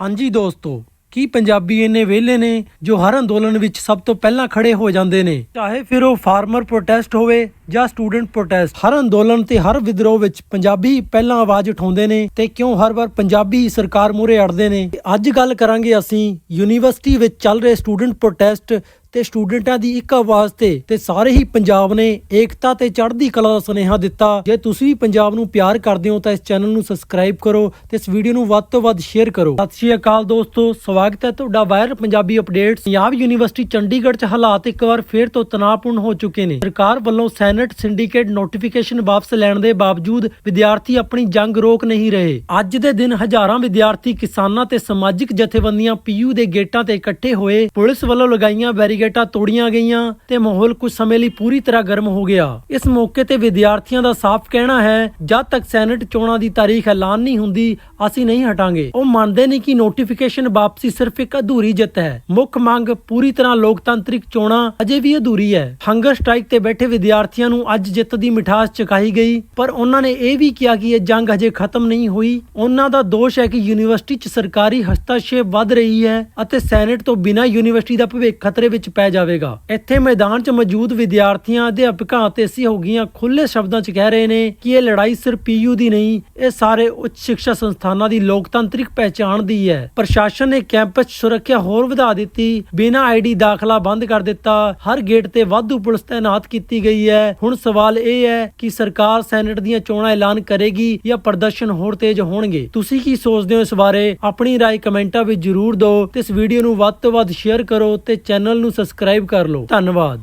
ਹਾਂਜੀ ਦੋਸਤੋ, ਕੀ ਪੰਜਾਬੀ ਇੰਨੇ ਵਿਹਲੇ ਨੇ ਜੋ ਹਰ ਅੰਦੋਲਨ ਵਿੱਚ ਸਭ ਤੋਂ ਪਹਿਲਾਂ ਖੜੇ ਹੋ ਜਾਂਦੇ ਨੇ? ਚਾਹੇ ਫਿਰ ਉਹ ਫਾਰਮਰ ਪ੍ਰੋਟੈਸਟ ਹੋਵੇ ਜਾਂ ਸਟੂਡੈਂਟ ਪ੍ਰੋਟੈਸਟ ਹਰ ਅੰਦੋਲਨ ਤੇ ਹਰ ਵਿਦਰੋਹ ਵਿੱਚ ਪੰਜਾਬੀ ਪਹਿਲਾਂ ਆਵਾਜ਼ ਉਠਾਉਂਦੇ ਨੇ ਤੇ ਕਿਉਂ ਹਰ ਵਾਰ ਪੰਜਾਬੀ ਸਰਕਾਰ ਮੂਹਰੇ ਅੜਦੇ ਨੇ? ਅੱਜ ਗੱਲ ਕਰਾਂਗੇ ਅਸੀਂ ਯੂਨੀਵਰਸਿਟੀ ਵਿੱਚ ਚੱਲ ਰਹੇ ਸਟੂਡੈਂਟ ਪ੍ਰੋਟੈਸਟ ਤੇ ਸਟੂਡੈਂਟਾਂ ਦੀ ਇੱਕ ਆਵਾਜ਼ ਤੇ ਤੇ ਸਾਰੇ ਹੀ ਪੰਜਾਬ ਨੇ ਏਕਤਾ ਤੇ ਚੜ੍ਹਦੀ ਕਲਾ ਦਾ ਸੁਨੇਹਾ ਦਿੱਤਾ। ਜੇ ਤੁਸੀਂ ਵੀ ਪੰਜਾਬ ਨੂੰ ਪਿਆਰ ਕਰਦੇ ਹੋ ਤਾਂ ਇਸ ਚੈਨਲ ਨੂੰ ਸਬਸਕ੍ਰਾਈਬ ਕਰੋ ਤੇ ਇਸ ਵੀਡੀਓ ਨੂੰ ਵੱਧ ਤੋਂ ਵੱਧ ਸ਼ੇਅਰ ਕਰੋ। ਸਤਿ ਸ਼੍ਰੀ ਅਕਾਲ ਦੋਸਤੋ, ਸਵਾਗਤ ਹੈ ਤੁਹਾਡਾ viral Punjabi updates. Punjab university Chandigarh 'ਚ ਹਾਲਾਤ ਇੱਕ ਵਾਰ ਫੇਰ ਤੋਂ ਤਣਾਅਪੂਰਨ ਹੋ ਚੁੱਕੇ ਨੇ। ਸਰਕਾਰ ਵੱਲੋਂ ਸੈਨੇਟ ਸਿੰਡੀਕੇਟ ਨੋਟੀਫਿਕੇਸ਼ਨ ਵਾਪਸ ਲੈਣ ਦੇ ਬਾਵਜੂਦ ਵਿਦਿਆਰਥੀ ਆਪਣੀ ਜੰਗ ਰੋਕ ਨਹੀਂ ਰਹੇ। ਅੱਜ ਦੇ ਦਿਨ ਹਜ਼ਾਰਾਂ ਵਿਦਿਆਰਥੀ ਕਿਸਾਨਾਂ ਤੇ ਸਮਾਜਿਕ ਜਥੇਬੰਦੀਆਂ ਪੀਯੂ ਦੇ ਗੇਟਾਂ ਤੇ ਇਕੱਠੇ ਹੋਏ ਪੁਲਿਸ ਵੱਲੋਂ ਲਗਾਈਆਂ ਬੈਰੀਗੇਟਾਂ ਤੋੜੀਆਂ ਗਈਆਂ ਤੇ ਮਾਹੌਲ ਕੁਝ ਸਮੇਂ ਲਈ ਪੂਰੀ ਤਰ੍ਹਾਂ ਗਰਮ ਹੋ ਗਿਆ। ਇਸ ਮੌਕੇ ਤੇ ਵਿਦਿਆਰਥੀਆਂ ਦਾ ਸਾਫ਼ ਕਹਿਣਾ ਹੈ, ਜਦ ਤੱਕ ਸੈਨੇਟ ਚੋਣਾਂ ਦੀ ਤਾਰੀਖ ਐਲਾਨ ਨਹੀਂ ਹੁੰਦੀ, ਅਸੀਂ ਨਹੀਂ ਹਟਾਂਗੇ। ਉਹ ਮੰਨਦੇ ਨੇ ਕਿ ਨੋਟੀਫਿਕੇਸ਼ਨ ਵਾਪਸੀ ਸਿਰਫ ਇੱਕ ਅਧੂਰੀ ਜਿੱਤ ਹੈ। ਮੁੱਖ ਮੰਗ ਪੂਰੀ ਤਰ੍ਹਾਂ ਲੋਕਤਾਂਤਰਿਕ ਚੋਣਾਂ ਅਜੇ ਵੀ ਅਧੂਰੀ ਹੈ। ਹੰਗਰ ਸਟ੍ਰਾਈਕ ਤੇ ਬੈਠੇ ਵਿਦਿਆਰਥੀਆਂ ਨੂੰ ਅੱਜ ਜਿੱਤ ਦੀ ਮਿਠਾਸ ਚਕਾਈ ਗਈ, ਪਰ ਉਹਨਾਂ ਨੇ ਇਹ ਵੀ ਕਿਹਾ ਕਿ ਇਹ ਜੰਗ ਅਜੇ ਖਤਮ ਨਹੀਂ ਹੋਈ। ਉਹਨਾਂ ਦਾ ਦੋਸ਼ ਹੈ ਕਿ ਯੂਨੀਵਰਸਿਟੀ 'ਚ ਸਰਕਾਰੀ ਹਸਤਾਸ਼ੇਪ ਵੱਧ ਰਹੀ ਹੈ ਅਤੇ ਸੈਨੇਟ ਤੋਂ ਬਿਨਾਂ ਯੂਨੀਵਰਸਿਟੀ ਦਾ ਭਵਿੱਖ ਖਤਰੇ ਵਿੱਚ ਪੈ ਜਾਵੇਗਾ ਇੱਥੇ ਮੈਦਾਨ 'ਚ ਮੌਜੂਦ ਵਿਦਿਆਰਥੀਆਂ ਅਧਿਆਪਕਾਂ ਅਤੇ ਸਹਿਯੋਗੀਆਂ ਖੁੱਲੇ ਸ਼ਬਦਾਂ 'ਚ ਕਹਿ ਰਹੇ ਨੇ ਕਿ ਇਹ ਲੜਾਈ ਸਿਰਫ ਪੀਯੂ ਦੀ ਨਹੀਂ ਇਹ ਸਾਰੇ ਉੱਚ ਸਿੱਖਿਆ ਸੰਸਥਾਨਾਂ ਦੀ ਲੋਕਤਾਂਤਰਿਕ ਪਹਿਚਾਣ ਦੀ ਹੈ ਪ੍ਰਸ਼ਾਸਨ ਨੇ ਕੈਂਪਸ 'ਚ ਸੁਰੱਖਿਆ ਹੋਰ ਵਧਾ ਦਿੱਤੀ ਬਿਨਾਂ ਆਈਡੀ ਦਾਖਲਾ ਬੰਦ ਕਰ ਦਿੱਤਾ ਹਰ ਗੇਟ ਤੇ ਵਾਧੂ ਪੁਲਿਸ ਤਾਇਨਾਤ ਕੀਤੀ ਗਈ ਹੈ ਹੁਣ ਸਵਾਲ ਇਹ ਹੈ ਕਿ ਸਰਕਾਰ ਸੈਨੇਟ ਦੀਆਂ ਚੋਣਾਂ ਐਲਾਨ ਕਰੇਗੀ ਜਾਂ ਪ੍ਰਦਰਸ਼ਨ ਹੋਰ ਤੇਜ਼ ਹੋਣਗੇ ਤੁਸੀਂ ਕੀ ਸੋਚਦੇ ਹੋ ਇਸ ਬਾਰੇ ਆਪਣੀ رائے ਕਮੈਂਟਾਂ ਵਿੱਚ ਜਰੂਰ ਦਿਓ ਤੇ ਇਸ ਵੀਡੀਓ ਨੂੰ ਵੱਧ ਤੋਂ ਵੱਧ ਸ਼ੇਅਰ ਕਰੋ ਤੇ ਚੈਨਲ ਨੂੰ ਸਬਸਕ੍ਰਾਈਬ ਕਰ ਲਓ। ਧੰਨਵਾਦ।